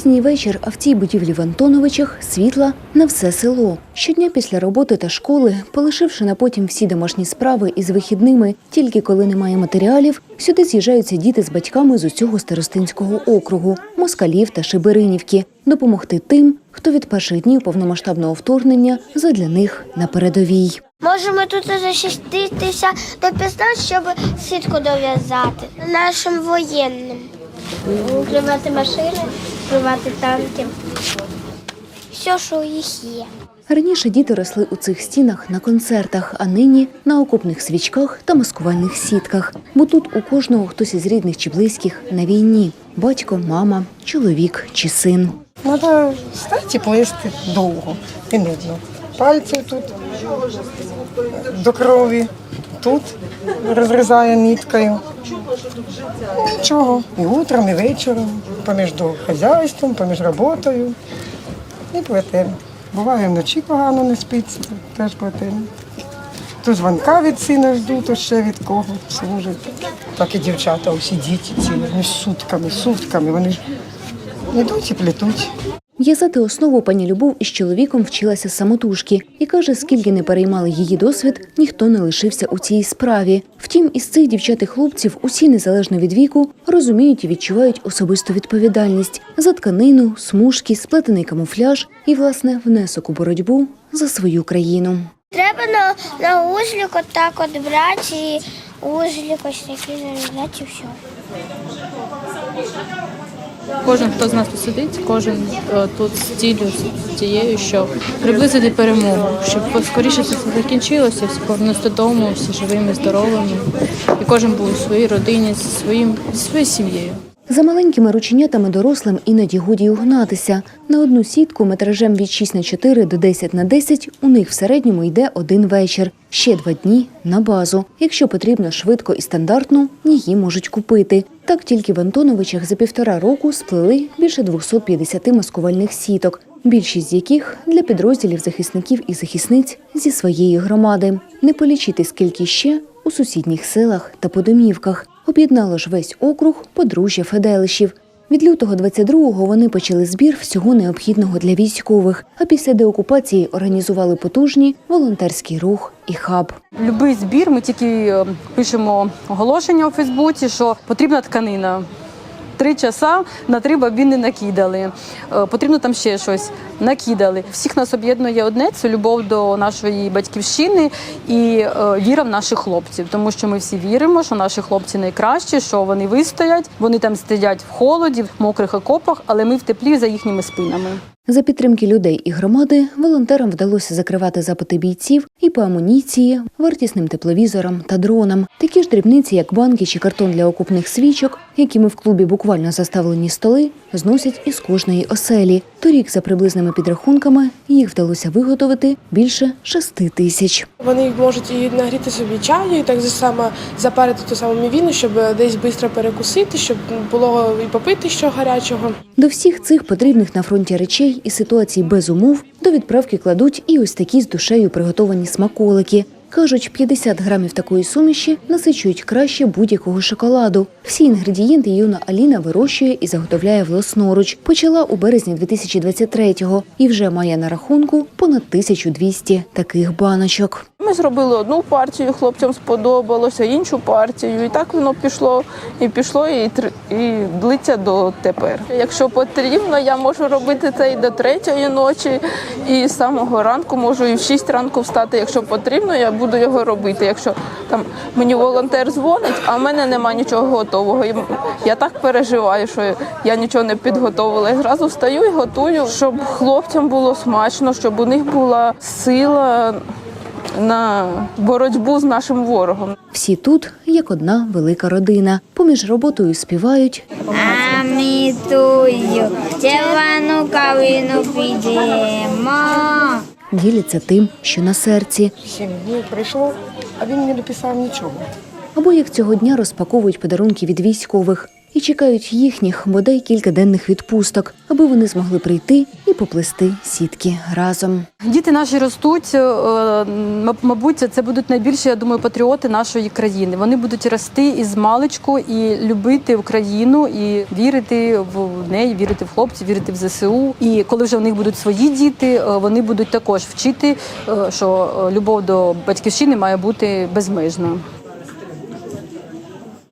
Пізній вечір, а в цій будівлі в Антоновичах світла на все село. Щодня після роботи та школи, полишивши на потім всі домашні справи із вихідними, тільки коли немає матеріалів, сюди з'їжджаються діти з батьками з усього старостинського округу, москалів та шиберинівки, допомогти тим, хто від перших днів повномасштабного вторгнення задля них на передовій. Можемо тут захиститися до 15, щоб сітку дов'язати нашим воєнним. Укривати машини, укривати танки. Все, що у їх є. Раніше діти росли у цих стінах на концертах, а нині на окопних свічках та маскувальних сітках. Бо тут у кожного хтось із рідних чи близьких на війні: батько, мама, чоловік чи син. Треба стати і плести довго і нудно. Пальці тут до крові, тут розрізає ниткою. Чого? І утром, і вечором, поміж хазяйством, поміж роботою. І плетемо. Буває вночі погано не спиться, теж плетемо. То дзвонка від сина жду, то ще від кого служить. Так і дівчата, усі діти ці ну, сутками, сутками. Вони йдуть і плетуть. В'язати основу пані Любов із чоловіком вчилася самотужки і каже, скільки не переймали її досвід, ніхто не лишився у цій справі. Втім, із цих дівчат і хлопців усі незалежно від віку розуміють і відчувають особисту відповідальність за тканину, смужки, сплетений камуфляж і власне внесок у боротьбу за свою країну. Треба на, на узлік отак от брати і узлік ось такий нарізати і все. Кожен, хто з нас тут сидить, кожен е, тут з ціллю, з тією, щоб приблизити перемогу, щоб скоріше це все закінчилося, всі повернутися додому, всі живими, здоровими. І кожен був у своїй родині, зі своїм, зі своєю сім'єю. За маленькими рученятами дорослим іноді годі угнатися. На одну сітку метражем від 6 на 4 до 10 на 10 у них в середньому йде один вечір. Ще два дні на базу. Якщо потрібно швидко і стандартно, її можуть купити. Так тільки в Антоновичах за півтора року сплели більше 250 маскувальних сіток, більшість з яких для підрозділів захисників і захисниць зі своєї громади. Не полічити скільки ще у сусідніх селах та по домівках. Об'єднало ж весь округ подружжя Феделишів. Від лютого 22-го вони почали збір всього необхідного для військових, а після деокупації організували потужні волонтерський рух і хаб. Любий збір, ми тільки е, пишемо оголошення у Фейсбуці, що потрібна тканина. Три часа на три бабіни накидали. Е, Потрібно там ще щось накидали. Всіх нас об'єднує одне це любов до нашої батьківщини і е, віра в наших хлопців. Тому що ми всі віримо, що наші хлопці найкращі, що вони вистоять, вони там стоять в холоді, в мокрих окопах, але ми в теплі за їхніми спинами. За підтримки людей і громади волонтерам вдалося закривати запити бійців і по амуніції, вартісним тепловізорам та дронам. Такі ж дрібниці, як банки чи картон для окупних свічок, якими в клубі буквально заставлені столи, зносять із кожної оселі. Торік, за приблизними підрахунками, їх вдалося виготовити більше шести тисяч. Вони можуть і нагріти собі чаю, і так само запарити ту саму мівіну, щоб десь швидко перекусити, щоб було і попити що гарячого. До всіх цих потрібних на фронті речей і ситуацій без умов до відправки кладуть і ось такі з душею приготовані смаколики. Кажуть, 50 грамів такої суміші насичують краще будь-якого шоколаду. Всі інгредієнти юна Аліна вирощує і заготовляє власноруч. Почала у березні 2023-го і вже має на рахунку понад 1200 таких баночок. Ми зробили одну партію, хлопцям сподобалося, іншу партію. І так воно пішло і пішло, і, і длиться до тепер. Якщо потрібно, я можу робити це і до третьої ночі, і з самого ранку можу і в 6 ранку встати. Якщо потрібно, я буду його робити. Якщо там мені волонтер дзвонить, а в мене немає нічого готового. І Я так переживаю, що я нічого не підготовила. Я зразу встаю і готую, щоб хлопцям було смачно, щоб у них була сила на боротьбу з нашим ворогом. Всі тут як одна велика родина. Поміж роботою співають, А ми тую червону калину підемо. Діляться тим, що на серці. Сім днів прийшло, а він не дописав нічого. Або як цього дня розпаковують подарунки від військових. І чекають їхніх бодай кількаденних відпусток, аби вони змогли прийти і поплести сітки разом. Діти наші ростуть, е, мабуть, це будуть найбільші, я думаю, патріоти нашої країни. Вони будуть рости із маличку і любити Україну, і вірити в неї, вірити в хлопців, вірити в ЗСУ. І коли вже в них будуть свої діти, е, вони будуть також вчити, е, що любов до батьківщини має бути безмежною.